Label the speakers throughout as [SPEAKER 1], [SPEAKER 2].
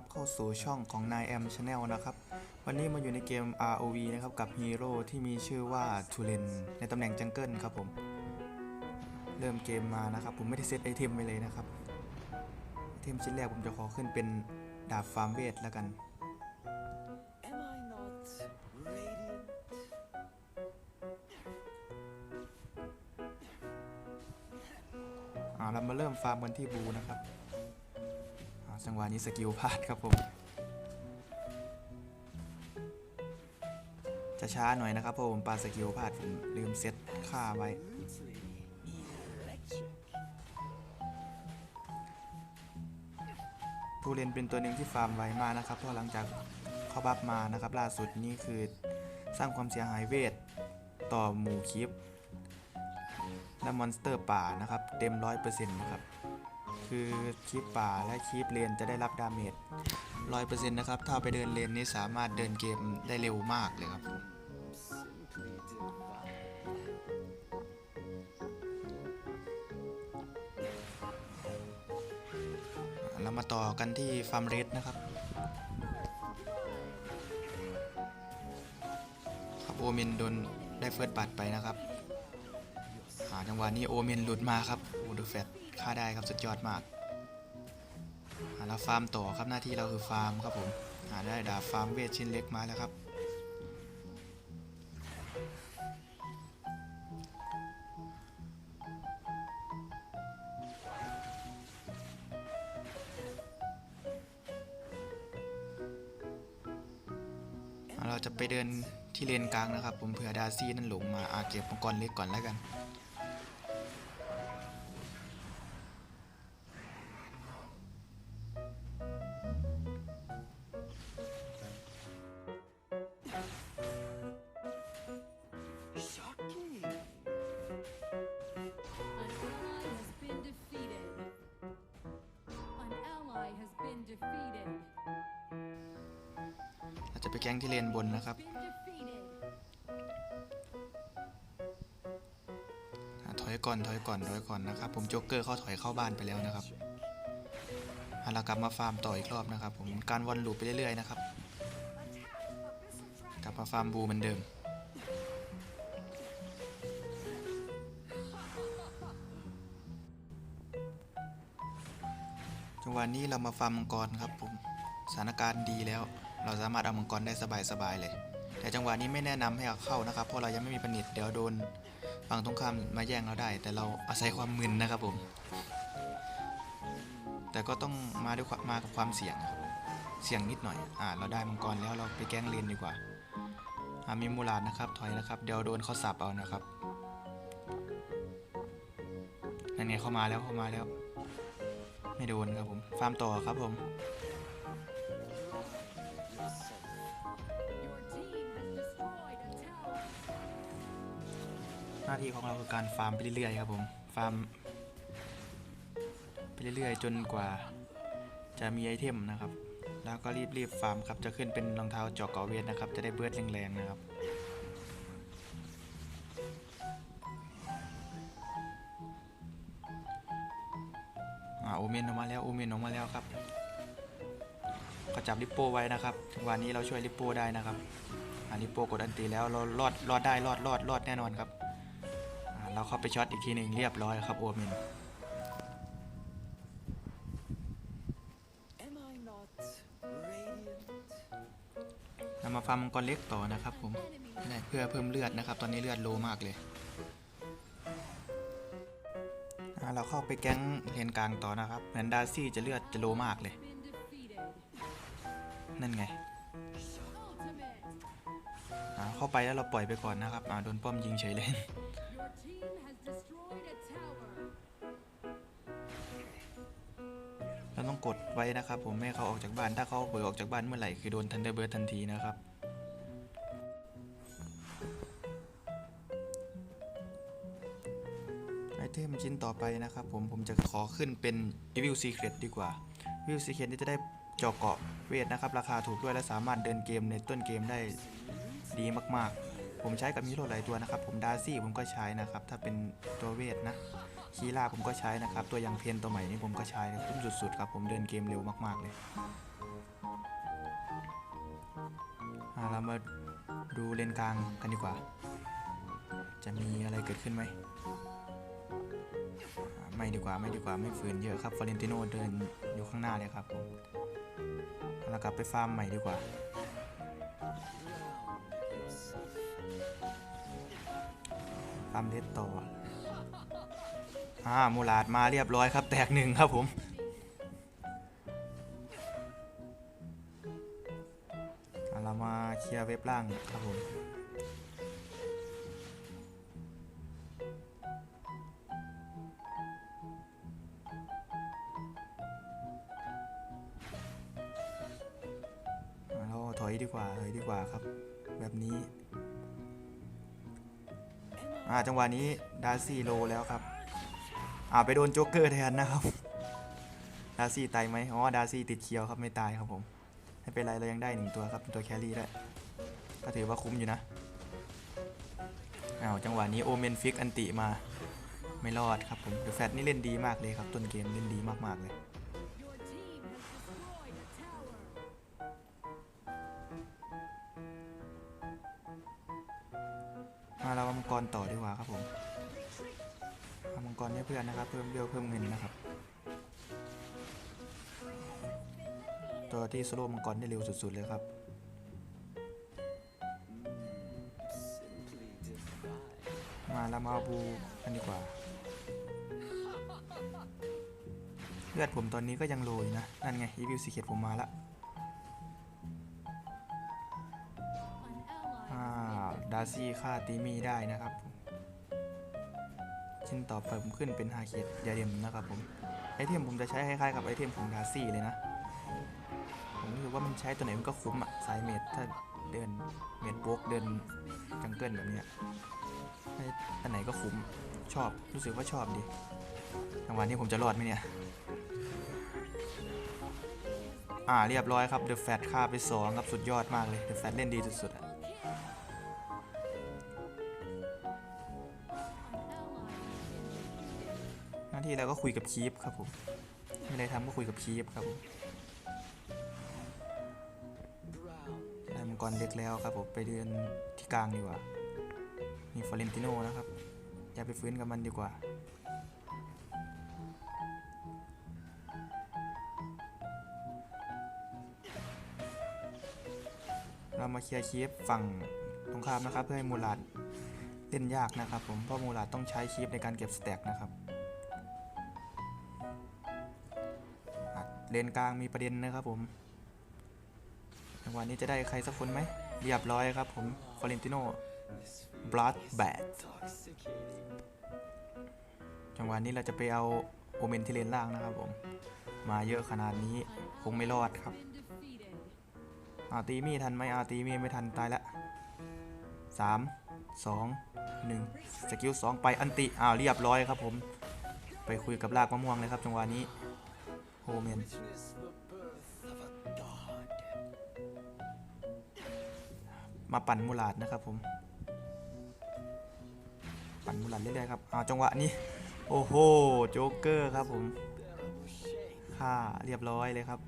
[SPEAKER 1] รับเข้าสู่ช่องของนายแอมชาแนลนะครับ วันนี้มาอยู่ในเกม ROV นะครับ กับฮีโร่ที่มีชื่อว่าทูเลนในตำแหน่งจังเกิลครับผม เริ่มเกมมานะครับ ผมไม่ได้เซตไอเทมไปเลยนะครับไอเทมชิ้นแรกผมจะขอขึ้นเป็นดาบฟาร์มเวทแล้วกัน
[SPEAKER 2] Am I not radiant?
[SPEAKER 1] อ่าเรามาเริ่มฟาร์มกันที่บูนะครับ จังหวะนี้สกิลพลาดครับผม จะช้าหน่อยนะครับเพราะผมปาสกิลพลาดผมลืมเซตค่าไว้
[SPEAKER 2] Brutally electric.
[SPEAKER 1] ทูเรนเป็นตัวหนึ่งที่ฟาร์มไวมากนะครับ เพราะหลังจากเขาบัฟมานะครับล่าสุดนี่คือสร้างความเสียหายเวทต่อหมู่คลิปและมอนสเตอร์ป่านะครับ เต็มร้อยเปอร์เซ็นต์นะครับ คือคลิปป่าและคลิปเลนจะได้รับดาเมจร้อยเปอร์เซ็นต์นะครับ ถ้าไปเดินเลนนี่สามารถเดินเกมได้เร็วมากเลยครับเรามาต่อกันที่ฟาร์มเรสนะครับครับโอเมนโดนได้เฟิร์สบัตไปนะครับหาจังหวะนี้โอเมนหลุดมาครับโอ้ดูแฟต ฆ่าได้ครับสุดยอดมากหาเราฟาร์มต่อครับหน้าที่เราคือฟาร์มครับผมหาได้ดาบฟาร์มเวทชิ้นเล็กมาแล้วครับ เราจะไปเดินที่เลนกลางนะครับ ผมเผื่อดาซี่นั่นหลงมาอาเก็บมังกรเล็กก่อนแล้วกัน ถอยก่อนถอยก่อนถอยก่อนนะครับ ผมโจ๊กเกอร์เขาถอยเข้าบ้านไปแล้วนะครับอะเรากลับมาฟาร์มต่ออีกรอบนะครับ ผมการวนลูปไปเรื่อยๆนะครับกลับมาฟาร์มบูเหมือนเดิมจังหวะนี้เรามาฟาร์มมังกรครับผมสถานการณ์ดีแล้ว เราสามารถเอามังกรได้สบายๆเลย แต่จังหวะนี้ไม่แนะนำให้เอาเข้านะครับ เพราะเรายังไม่มีปณิตเดี๋ยวโดน ฝั่งตรงข้ามมาแย่งเราได้ แต่เราอาศัยความมึนนะครับผม แต่ก็ต้องมาด้วยความากับความเสี่ยง เสี่ยงนิดหน่อย อ่า เราได้มังกรแล้วเราไปแกล้งเลนดีกว่าอ่ามีมูลาดนะครับ ถอยนะครับ เดี๋ยวโดนเขาสับเอานะครับนั่นไงเข้ามาแล้วเข้ามาแล้ว ไม่โดนครับผม ฟาร์มต่อครับผม ที่ของเราคือการฟาร์มไปเรื่อยๆครับผมฟาร์มไปเรื่อยๆ จนกว่าจะมีไอเทมนะครับ แล้วก็รีบๆฟาร์มครับจะขึ้นเป็นรองเท้าเจอกเกาเวทนะครับ จะได้เบิร์ดแรงๆนะครับอ่าโอเมนออกมาแล้วโอเมนออกมาแล้วครับก็จับลิปโป้ไว้นะครับจังหวะนี้เราช่วยลิปโป้ได้นะครับอ่าลิปโป้กดอันตีแล้วเรารอดรอดได้รอดรอดรอดแน่นอนครับ เราเข้าไปช็อตอีกทีหนึ่งเรียบร้อยครับโอเมน
[SPEAKER 2] Am I not radiant?
[SPEAKER 1] เรามาฟาร์มมังกรเล็กต่อนะครับผมเพื่อเพิ่มเลือดนะครับ ตอนนี้เลือดโลมากเลยเราเข้าไปแก๊งเลนกลางต่อนะครับ เหมือนดาร์ซี่จะเลือดจะโลมากเลย นั่นไงเข้าไปแล้วเราปล่อยไปก่อนนะครับโดนป้อมยิงเฉยเลย กดไว้นะครับ ผมไม่ให้เขาออกจากบ้าน ถ้าเขาเบิกออกจากบ้านเมื่อไหร่คือโดนทันเดอร์เบิร์ทันทีนะครับ ไอเทมชิ้นต่อไปนะครับ ผมผมจะขอขึ้นเป็น Evil Secret ดีกว่า Evil Secret นี่จะได้เจาะเกาะเวทนะครับ ราคาถูกด้วยและสามารถเดินเกมในต้นเกมได้ดีมากๆ ผมใช้กับฮีโรหลายตัวนะครับ ผมดาร์ซี่ผมก็ใช้นะครับ ถ้าเป็นตัวเวทนะ คีล่าผมก็ใช้นะครับ ตัวยังเพนตัวใหม่นี่ผมก็ใช้นะคุ้มสุดๆครับผมเดินเกมเร็วมากๆเลยเรามาดูเลนกลางกันดีกว่า จะมีอะไรเกิดขึ้นไหม ไม่ดีกว่าไม่ดีกว่าไม่ฝืนเยอะครับฟอเรนติโนเดินอยู่ข้างหน้าเลยครับผมเรากลับไปฟาร์มใหม่ดีกว่าฟาร์มเลสต่อ อ่ามูลาดมาเรียบร้อยครับ แตกหนึ่งครับผม เรามาเคลียร์เว็บล่างครับผมเราถอยดีกว่าถอยดีกว่าครับ แบบนี้ อ่าจังหวะนี้ดาซี่โลแล้วครับ อ่าไปโดนโจ๊กเกอร์แทนนะครับ ดาร์ซี่ตายไหมอ๋อ ดาร์ซี่ติดเคียวครับไม่ตายครับผม ไม่เป็นไรเรายังได้หนึ่งตัวครับเป็นตัวแครี่ด้วย ก็ถือว่าคุ้มอยู่นะอ้าวจังหวะนี้โอเมนฟิกอันติมาไม่รอดครับผมเดอะแฟตนี่เล่นดีมากเลยครับต้นเกมเล่นดีมากๆเลยมาเรามังกรต่อดีกว่าครับผม เอามังกรให้เพื่อนนะครับ เพิ่มเบี้ยวเพิ่มเงินนะครับ ตัวที่สโลว์มังกรได้เร็วสุดๆเลยครับมาเรามาเอาบูกันดีกว่าเลือดผมตอนนี้ก็ยังโลอยู่นะ นั่นไงอีวิวสีเขียดผมมาละดาซี่ฆ่าตีมี่ได้นะครับผม ชิ้นต่อไปผมขึ้นเป็นฮาเคียยาเดมนะครับผมไอเทมผมจะใช้คล้ายๆกับไอเทมของดาร์ซี่เลยนะ ผมรู้สึกว่ามันใช้ตัวไหนมันก็คุ้มอะสายเมดถ้าเดินเมดโบกเดินจังเกิลแบบเนี้ยอันไหนก็คุ้มชอบรู้สึกว่าชอบดีจังหวะนี้ผมจะรอดไหมเนี่ยอ่าเรียบร้อยครับเดอะแฟตฆ่าไปสองครับสุดยอดมากเลยเดอะแฟตเล่นดีสุดๆอะาที่เราก็คุยกับคีฟครับผมมีอะไรทำก็คุยกับคีฟครับผมได้มังกรเล็กแล้วครับผมไปเดินที่กลางดีกว่ามีฟอเรนติโนนะครับ อย่าไปฟื้นกับมันดีกว่าเรามาเคลียร์คีฟฝั่งตรงข้ามนะครับ เพื่อให้มูลาดเล่นยากนะครับผมเพราะมูลาดต้องใช้คีฟในการเก็บสแต็กนะครับ เลนกลางมีประเด็นนะครับผมจังหวะนี้จะได้ใครสักคนไหมเรียบร้อยครับผมฟอเรนติโน
[SPEAKER 2] This feeling
[SPEAKER 1] Blood
[SPEAKER 2] is
[SPEAKER 1] Bad
[SPEAKER 2] intoxicating.
[SPEAKER 1] จังหวะนี้เราจะไปเอาโอเมนที่เลนล่างนะครับผม มาเยอะขนาดนี้คงไม่รอดครับ อาตีมี่ทันไหมอาตีมี่ไม่ทันตายละสามสองหนึ่งสกิลสองไปอันติอ้าวเรียบร้อยครับผม ไปคุยกับลากมะม่วงเลยครับจังหวะนี้ เมนมาปั่นมูลาดนะครับผม ปั่นมูลาดเรื่อยๆครับเอาจังหวะนี้ โอ้โห โจ๊กเกอร์ครับผมค่าเรียบร้อยเลยครับ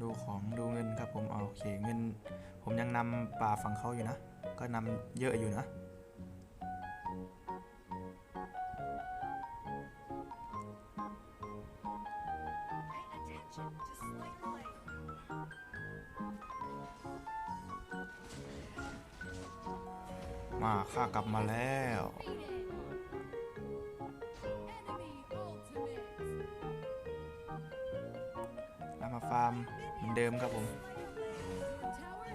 [SPEAKER 1] ดูของดูเงินครับผมโอเคเงิน ผมยังนำป่าฝั่งเขาอยู่นะ ก็นำเยอะอยู่นะ ข้ากลับมาแล้ว แล้วมาฟาร์มเหมือนเดิมครับผม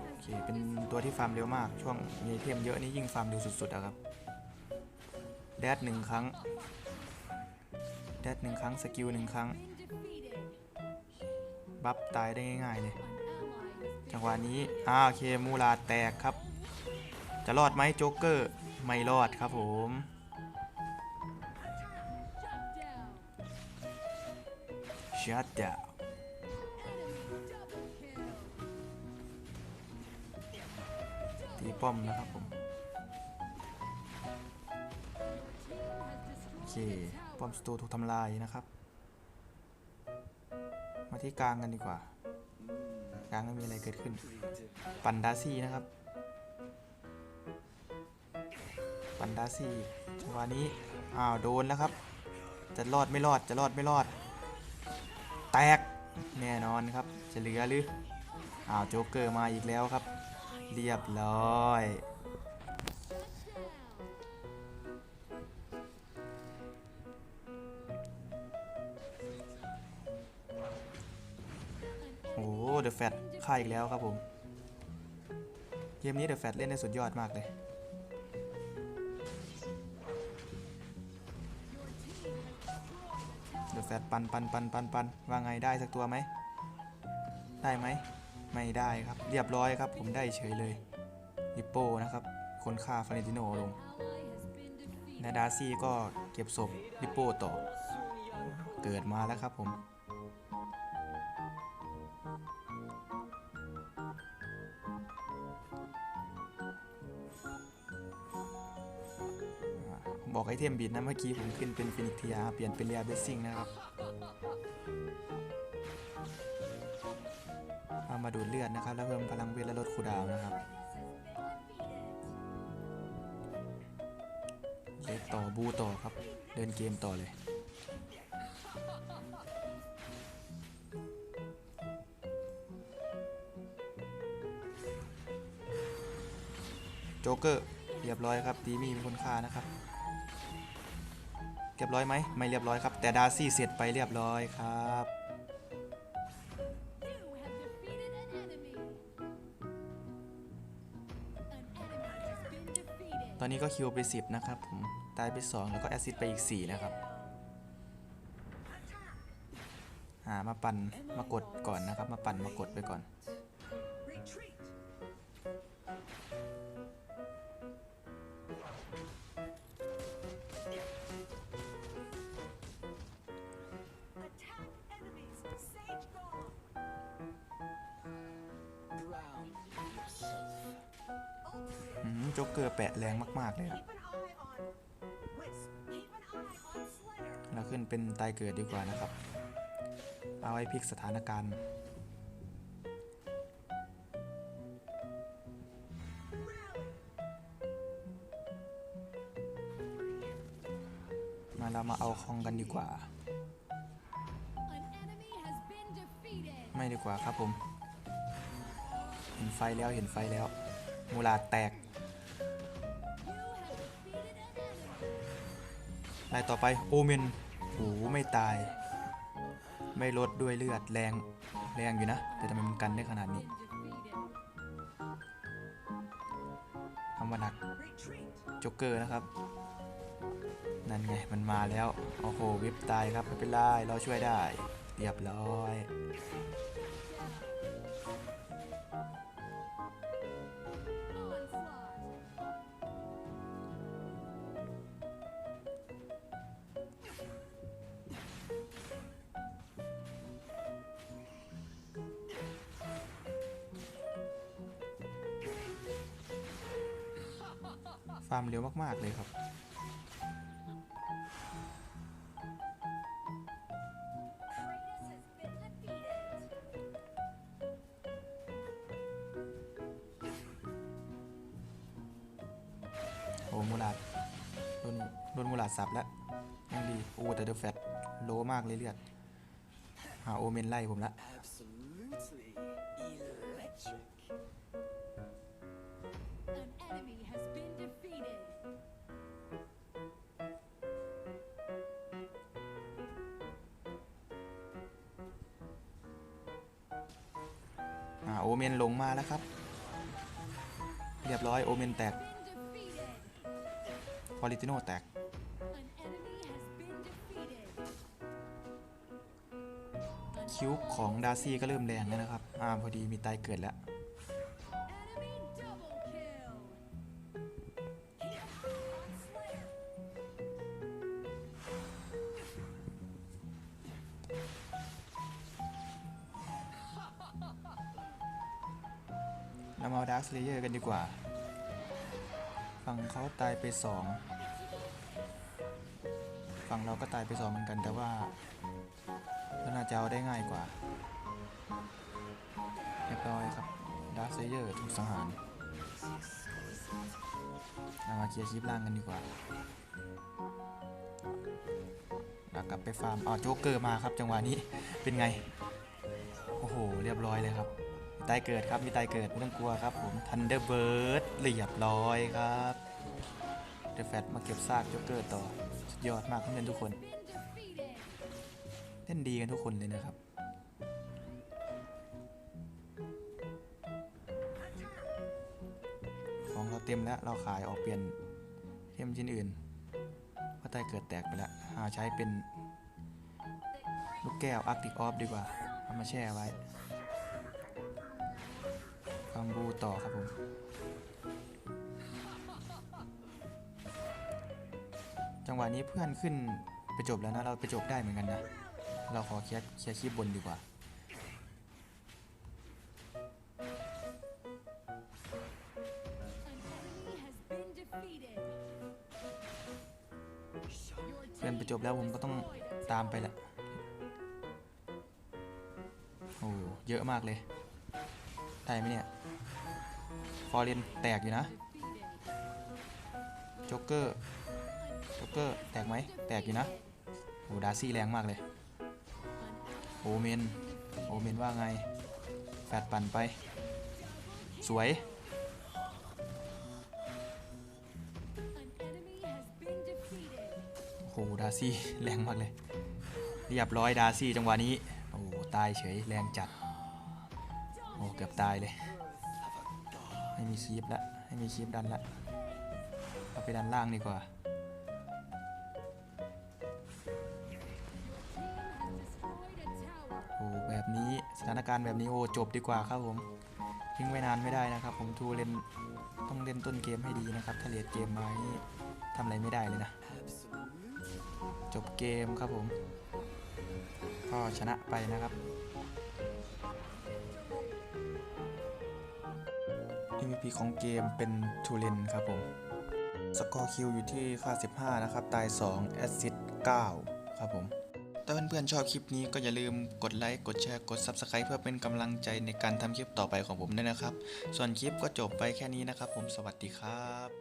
[SPEAKER 1] โอเค เป็นตัวที่ฟาร์มเร็วมาก ช่วงมีเทมเยอะนี่ยิ่งฟาร์มเร็วสุดๆอะครับ แดดหนึ่งครั้ง แดดหนึ่งครั้ง สกิลหนึ่งครั้ง บัฟตายได้ง่ายๆเลย จังหวะนี้ อ่าโอเค มูลาแตกครับ จะรอดไหมโจ๊กเกอร์ไม่รอดครับผมชัดเดา
[SPEAKER 3] ว
[SPEAKER 1] ตีป้อมนะครับผมโอเคป้อมสตูถูกทำลายนะครับ มาที่กลางกันดีกว่า กลางไม่มีอะไรเกิดขึ้น ปันดาซี่นะครับ ปันดาซีจังหวะนี้ อ้าวโดนแล้วครับ จะรอดไม่รอดจะรอดไม่รอด แตกแน่นอนครับ จะเหลือหรือ อ้าวโจ๊กเกอร์มาอีกแล้วครับ เรียบร้อยโอ้เดอะแฟตฆ่าอีกแล้วครับผม เกมนี้เดอะแฟตเล่นได้สุดยอดมากเลย ดแซดปันปันปันปันปันว่าไงได้สักตัวไหม ได้ไหม ไม่ได้ครับ เรียบร้อยครับ ผมได้เฉยเลยลิปโป้นะครับ คนฆ่าฟาเนติโนลงนาดาซี่ก็เก็บศพลิปโป้ต่อ เกิดมาแล้วครับผม อ่าผมบอกไอเทมบิดนะเมื่อกี้ผมขึ้นเป็นฟินิกทียเปลี่ยนเป็นเรียเบสซิ่งนะครับเอามาดูดเลือดนะครับ แล้วเพิ่มพลังเวทและลดคูดาวนะครับเลดต่อบูต่อครับ เดินเกมต่อเลยโจ๊กเกอร์เรียบร้อยครับดีมีเป็นคนฆ่านะครับ รียบร้อยไหมไม่เรียบร้อยครับ แต่ดาซี่เสร็จไปเรียบร้อยครับตอนนี้ก็คิวไป 10 นะครับผม ตายไป 2 แล้วก็แอซิดไปอีก 4 นะครับหามาปั่นมากดก่อนนะครับ มาปั่นมากดไปก่อน ตายเกิดดีกว่านะครับ เอาไว้พลิกสถานการณ์มาเรามาเอาคองกันดีกว่า ไม่ดีกว่าครับผม เห็นไฟแล้วเห็นไฟแล้ว มูลาแตกลายต่อไป โอเมน โอ้ไม่ตาย ไม่ลดด้วยเลือดแรงแรงอยู่นะ แต่ทำไมมันกันได้ขนาดนี้ทำมาหนักจ็อกเกอร์นะครับ นั่นไงมันมาแล้ว โอ้โหวิบตายครับ ไม่เป็นไรเราช่วยได้ เรียบร้อย เร็วมาก ๆ เลยครับ โอ้มูลาดโดนโดนมูลาดสับแล้วยังดี โอ้แต่เดอะแฟตโลมากเลยเลือดหาโอเมนไล่ผมละ โอเมนลงมาแล้วครับ เรียบร้อยโอเมนแตกพอลิติโนแตก คิวของดาร์ซี่ก็เริ่มแรงแล้วนะครับ อ่าพอดีมีตายเกิดแล้ว เรามาดาร์คสเลเยอร์กันดีกว่า ฝั่งเขาตายไปสองฝั่งเราก็ตายไปสองเหมือนกันแต่ว่าเราน่าจะเอาได้ง่ายกว่าเรียบร้อยครับดาร์เซเยอร์ถูกสังหารเรามาเคลียร์คลิปล่างกันดีกว่าเรากลับไปฟาร์มอ๋อโจ๊กเกอร์มาครับจังหวะนี้เป็นไง โอ้โห เรียบร้อยเลยครับ ตายเกิดครับ มีตายเกิดไม่ต้องกลัวครับผมทันเดอร์เบิร์ดเรียบร้อยครับเดอะแฟตมาเก็บซากโจ๊กเกอร์ต่อ สุดยอดมากเพื่อนทุกคน เล่นดีกันทุกคนเลยนะครับของเราเต็มแล้วเราขายออกเปลี่ยนเทมชิ้นอื่นเพราะใต้เกิดแตกไปแล้วหาใช้เป็นลูกแก้วอาร์ติกออฟดีกว่า เอามาแช่ไว้ ฟังบูต่อครับผม จังหวะนี้เพื่อนขึ้นไปจบแล้วนะ เราไปจบได้เหมือนกันนะ เราขอเคลียร์เคลียร์คลิปบนดีกว่า เพื่อนไปจบแล้วผมก็ต้องตามไปแหละโอ้โหเยอะมากเลย ได้ไหมเนี่ย ฟอร์เรนแตกอยู่นะ
[SPEAKER 3] Defeated.
[SPEAKER 1] โจ๊กเกอร์โจ๊กเกอร์แตกไหมแตกอยู่นะโอ้ดาร์ซี่แรงมากเลยโอเมนโอเมนว่าไงแฟดปั่นไป สวยโอ้โหดาร์ซี่แรงมากเลย เรียบร้อยดาร์ซี่จังหวะนี้ โอ้ตายเฉยแรงจัด โอ้เกือบตายเลย ไม่มีคีบละไม่มีคีบดันละเอาไปดันล่างดีกว่าโอ้แบบนี้สถานการณ์แบบนี้โอ้จบดีกว่าครับผมทิ้งไว้นานไม่ได้นะครับ ผมทูเล่นต้องเล่นต้นเกมให้ดีนะครับ ถ้าเลดเกมมานี่ทำอะไรไม่ได้เลยนะ จบเกมครับผม ก็ชนะไปนะครับ MVP ของเกมเป็นทูเลนครับผม สกอร์คิวอยู่ที่ค่า 15 นะครับ ตาย 2 แอสซิสต์9ครับผม ถ้าเพื่อนๆชอบคลิปนี้ก็อย่าลืมกดไลค์ กดแชร์ กด Subscribe เพื่อเป็นกำลังใจในการทำคลิปต่อไปของผมด้วยนะครับ ส่วนคลิปก็จบไปแค่นี้นะครับผม สวัสดีครับ